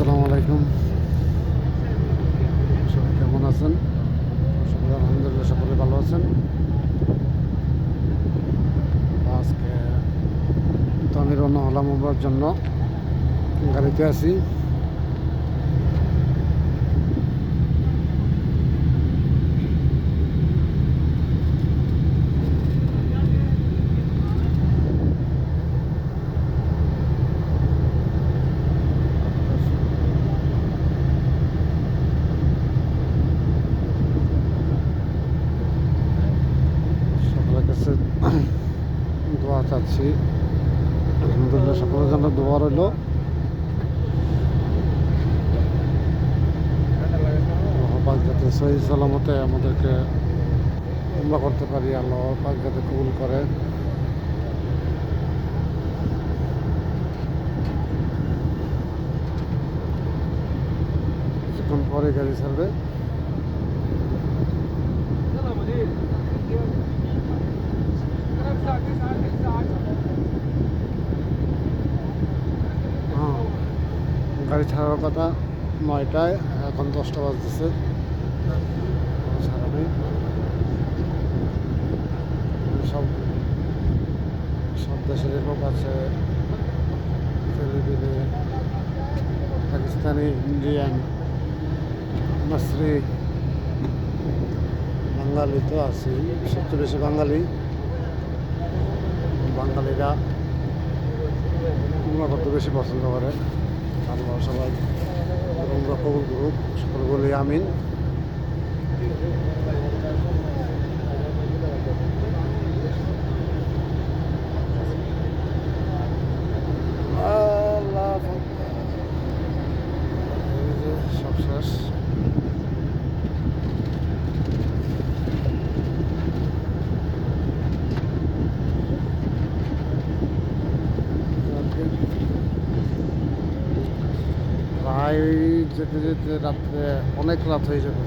আসসালামু আলাইকুম। সবাই কেমন আছেন? সবাই আলহামদুলিল্লাহ, সকলে ভালো আছেন? আজকে তো আমি রওনা হলাম জন্য। গাড়িতে আছি সকলের কাছে দোয়া চাচ্ছি। আলহামদুলিল্লাহ, সকলের জন্য দোয়া রইল। যাতে সহি সালামতে আমাদেরকে উমরা করতে পারি আল্লাহ পাক যাতে কবুল করে। কিছুক্ষণ পরে গাড়ি ছাড়বে। গাড়ি ছাড়ার কথা নয়টায়, এখন দশটা বাজতেছে। নেই সব সব দেশের লোক আছে, ফিলিপিনে, পাকিস্তানি, ইন্ডিয়ান, মাসরি, বাঙালি তো আছে সবচেয়ে বেশি বাঙালি। বাঙালিরা উমরা করতে বেশি পছন্দ করে। আল্লাহ সবাই কবুল করুক সকল আমিন আল্লাহ এই যে সব শেষ প্রায় যেতে যেতে রাত্রে অনেক রাত হয়ে যাবে?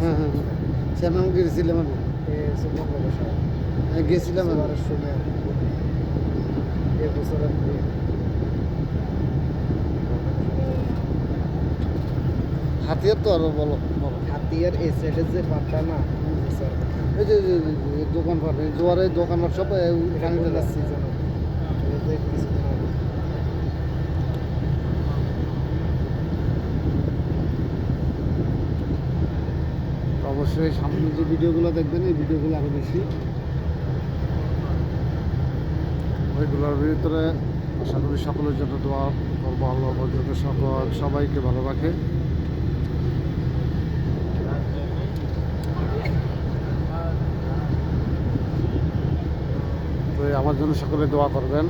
হ্যাঁ হ্যাঁ হ্যাঁ। আমি। গেছিলাম হাতিয়ার তো আরও বলো হাতিয়ার এই সাইডে যে পাটটা না এই যে যে- যে- যে দোকানপাট এই জোয়ারে সব এই পানিতে যাচ্ছে অবশ্যই সামনে যে ভিডিওগুলো দেখবেন, এই ভিডিওগুলো আরও বেশি। ওইগুলোর ভিতরে আশা করি সকলের জন্য দোয়া করব আল্লাহ পর্যন্ত সকল সবাইকে ভালো রাখে। আমার জন্য সকলে দোয়া করবেন।